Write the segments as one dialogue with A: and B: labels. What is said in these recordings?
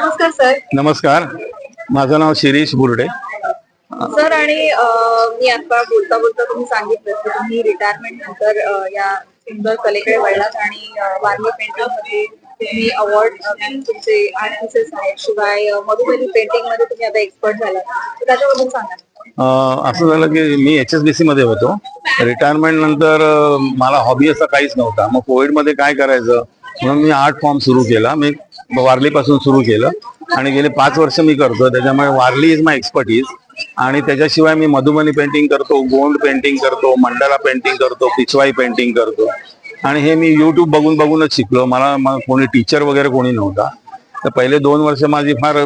A: नमस्कार सर.
B: नमस्कार. माझं नाव शिरीष बुर्डे.
A: सर आणि मी आता बोलता बोलता तुम्ही सांगितलं की तुम्ही रिटायरमेंट नंतर या सुंदर कलेकडे वळलात आणि वारली पेंटिंगमध्ये तुम्ही अवॉर्ड तुमचे आर्ट पीसेस आहेत शिवाय मधुबनी पेंटिंगमध्ये तुम्ही आता एक्सपर्ट तर त्याच्याबद्दल सांगा.
B: असं झालं की मी एच एस बी सी मध्ये होतो. रिटायरमेंट नंतर मला हॉबी असा काहीच नव्हता. मग कोविडमध्ये काय करायचं? म्हणून मी आर्ट फॉर्म सुरू केला. मी वारलीपासून सुरू केलं. आणि गेले पाच वर्ष मी करतो त्याच्यामुळे वारली इज माय एक्सपर्टीज आणि त्याच्याशिवाय मी मधुबनी पेंटिंग करतो गोंड पेंटिंग करतो मंडला पेंटिंग करतो पिचवाई पेंटिंग करतो. आणि हे मी युट्यूब बघून बघूनच शिकलो. मला कोणी टीचर वगैरे कोणी नव्हता. तर पहिले दोन वर्ष माझी फार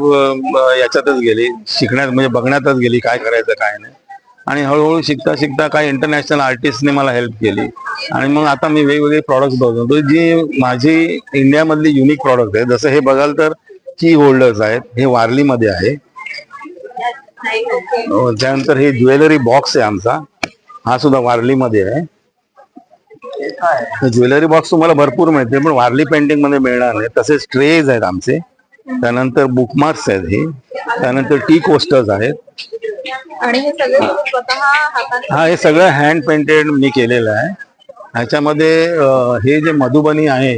B: याच्यातच गेली. शिकण्यात म्हणजे बघण्यातच गेली काय करायचं काय नाही. आणि हळूहळू शिकता शिकता काही इंटरनॅशनल आर्टिस्टने मला हेल्प केली. आणि मग आता मी वेगवेगळे प्रॉडक्ट्स बनवतो जी माझी इंडियामधली युनिक प्रॉडक्ट आहे जसं हे बघाल तर की होल्डर्स आहेत हे वारलीमध्ये आहे. अ, त्यानंतर हे ज्वेलरी बॉक्स आहे आमचा. हा सुद्धा वारलीमध्ये आहे. ज्वेलरी बॉक्स तुम्हाला भरपूर मिळते पण वारली पेंटिंगमध्ये मिळणार नाही. तसेच ट्रेज आहेत आमचे. त्यानंतर बुकमार्क्स आहेत हे. त्यानंतर टी कोस्टर्स आहेत.
A: हे
B: हा हे सगळं हँड पेंटेड मी केलेलं आहे. ह्याच्यामध्ये हे जे मधुबनी आहे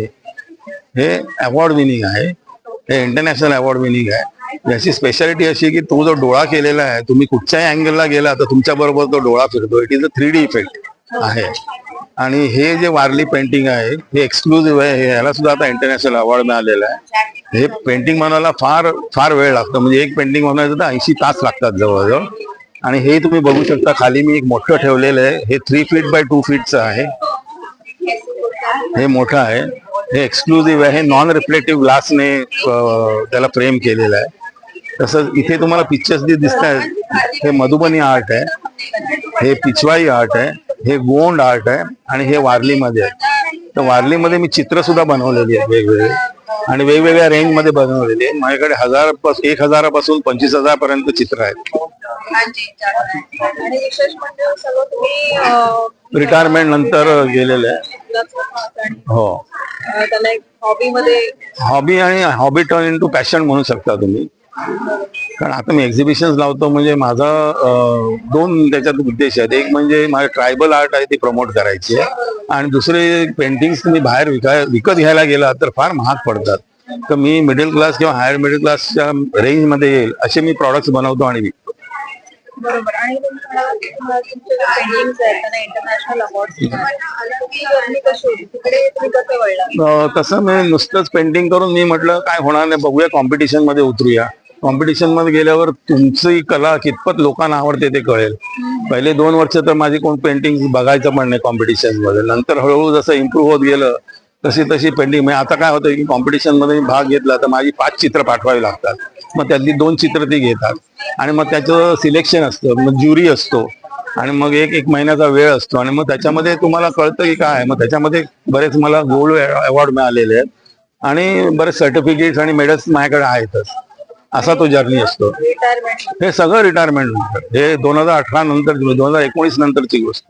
B: हे अवॉर्ड विनिंग आहे. हे इंटरनॅशनल अवॉर्ड विनिंग आहे. याची स्पेशालिटी अशी की तो जो डोळा केलेला आहे तुम्ही कुठच्याही अँगलला गेला तर तुमच्या बरोबर तो डोळा फिरतो it is a three D effect आहे. आणि हे जे वारली पेंटिंग आहे हे एक्सक्लुझिव्ह आहे. हे याला सुद्धा आता इंटरनॅशनल अवॉर्ड मिळालेला आहे. हे पेंटिंग बनवायला फार फार वेळ लागतो. म्हणजे एक पेंटिंग बनवायचं तर ऐंशी तास लागतात जवळजवळ. आणि हे तुम्ही बघू शकता खाली मी एक मोठं ठेवलेलं आहे. हे थ्री फीट बाय टू फीटचं आहे. हे मोठं आहे. हे एक्सक्लुझिव्ह आहे. हे नॉन रिफ्लेक्टिव्ह ग्लासने त्याला फ्रेम केलेलं आहे. तसंच इथे तुम्हाला पिक्चर्स जे दिसत आहेत हे मधुबनी आर्ट आहे. हे पिचवाई आर्ट आहे. हे गोंड आर्ट आहे. आणि हे वारलीमध्ये आहे. तर वारलीमध्ये मी चित्र सुद्धा बनवलेली आहेत वेगवेगळे. आणि वेगवेगळ्या रेंजमध्ये बनवलेली आहे माझ्याकडे हजार पास- एक हजारापासून पंचवीस हजार पर्यंत चित्र आहेत.
A: म्हणजे
B: रिटायरमेंट नंतर गेलेलं आहे. हो.
A: हॉबी मध्ये
B: हॉबी आणि hobby turn into passion म्हणू शकता तुम्ही. कारण आता मी एक्झिबिशन लावतो म्हणजे माझा दोन त्याच्यात उद्देश आहेत. एक म्हणजे माझं ट्रायबल आर्ट आहे ती प्रमोट करायची आहे. आणि दुसरे पेंटिंग्स तुम्ही बाहेर विकाय विकत घ्यायला गेला तर फार महाग पडतात. तर मी मिडल क्लास किंवा हायर मिडल क्लासच्या रेंजमध्ये येईल असे मी प्रॉडक्ट्स बनवतो आणि विकतो.
A: बरोबर. आणि तुम्हाला इंटरनॅशनल अवॉर्ड कशी होती तिकडे तुम्ही कसं वळला?
B: तसं मी नुसतंच पेंटिंग करून मी म्हटलं काय होणार नाही बघूया कॉम्पिटिशनमध्ये उतरूया. कॉम्पिटिशनमध्ये गेल्यावर तुमची कला कितपत लोकांना आवडते ते कळेल. पहिले दोन वर्ष तर माझी कोण पेंटिंग बघायचं पण नाही कॉम्पिटिशनमध्ये. नंतर हळूहळू जसं इम्प्रूव्ह होत गेलं तशी तशी पेंटिंग म्हणजे आता काय होतं की कॉम्पिटिशनमध्ये मी भाग घेतला तर माझी पाच चित्र पाठवावी लागतात. मग त्यातली दोन चित्र ती घेतात. आणि मग त्याचं सिलेक्शन असतं मग ज्युरी असतो. आणि मग एक एक महिन्याचा वेळ असतो. आणि मग त्याच्यामध्ये तुम्हाला कळतं की काय मग त्याच्यामध्ये बरेच मला गोल्ड अवॉर्ड मिळालेले आहेत. आणि बरेच सर्टिफिकेट्स आणि मेडल्स माझ्याकडे आहेतच. असा तो जर्नी असतो. हे सगळं रिटायरमेंट नंतर. हे दोन हजार अठरा नंतर दोन हजार एकोणीस नंतरची गोष्ट.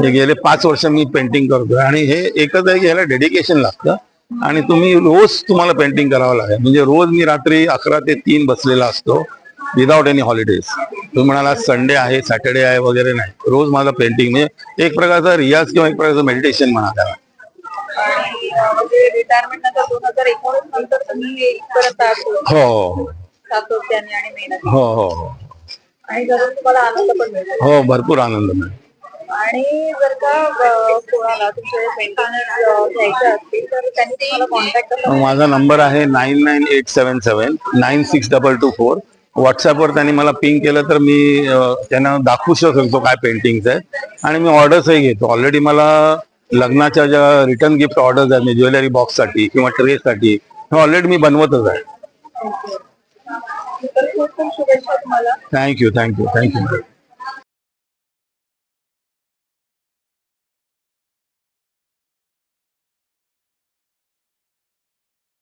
B: हे गेले पाच वर्ष मी पेंटिंग करतोय. आणि हे एकच आहे की ह्याला डेडिकेशन लागतं. आणि तुम्ही रोज तुम्हाला पेंटिंग करावं लागेल. म्हणजे रोज मी रात्री अकरा ते तीन बसलेला असतो विदाउट एनी हॉलिडेज तुम्ही म्हणाला संडे आहे सॅटर्डे आहे वगैरे नाही. रोज माझं पेंटिंग म्हणजे एक प्रकारचा रियाज किंवा एक प्रकारचं मेडिटेशन म्हणा त्याला. हो हो हो. हो हो
A: आणि जरूर तुम्हाला आनंद मिळतो आणि जर का अं, कोणाला तुमचे पेंटिंग घ्यायचे असतील तर त्यांनी तुम्हाला कॉन्टॅक्ट कसा
B: माझा नंबर आहे nine nine eight seven seven nine six double two four. व्हॉट्सअपवर त्यांनी मला पिंग केलं तर मी त्यांना दाखवू शकतो काय पेंटिंग्स आहेत. आणि मी ऑर्डर्सही घेतो. ऑलरेडी मला लग्नाच्या ज्या रिटर्न गिफ्ट ऑर्डर्स आहेत म्हणजे ज्वेलरी बॉक्ससाठी किंवा ट्रेसाठी हे ऑलरेडी मी बनवतच आहे. Thank you thank you thank you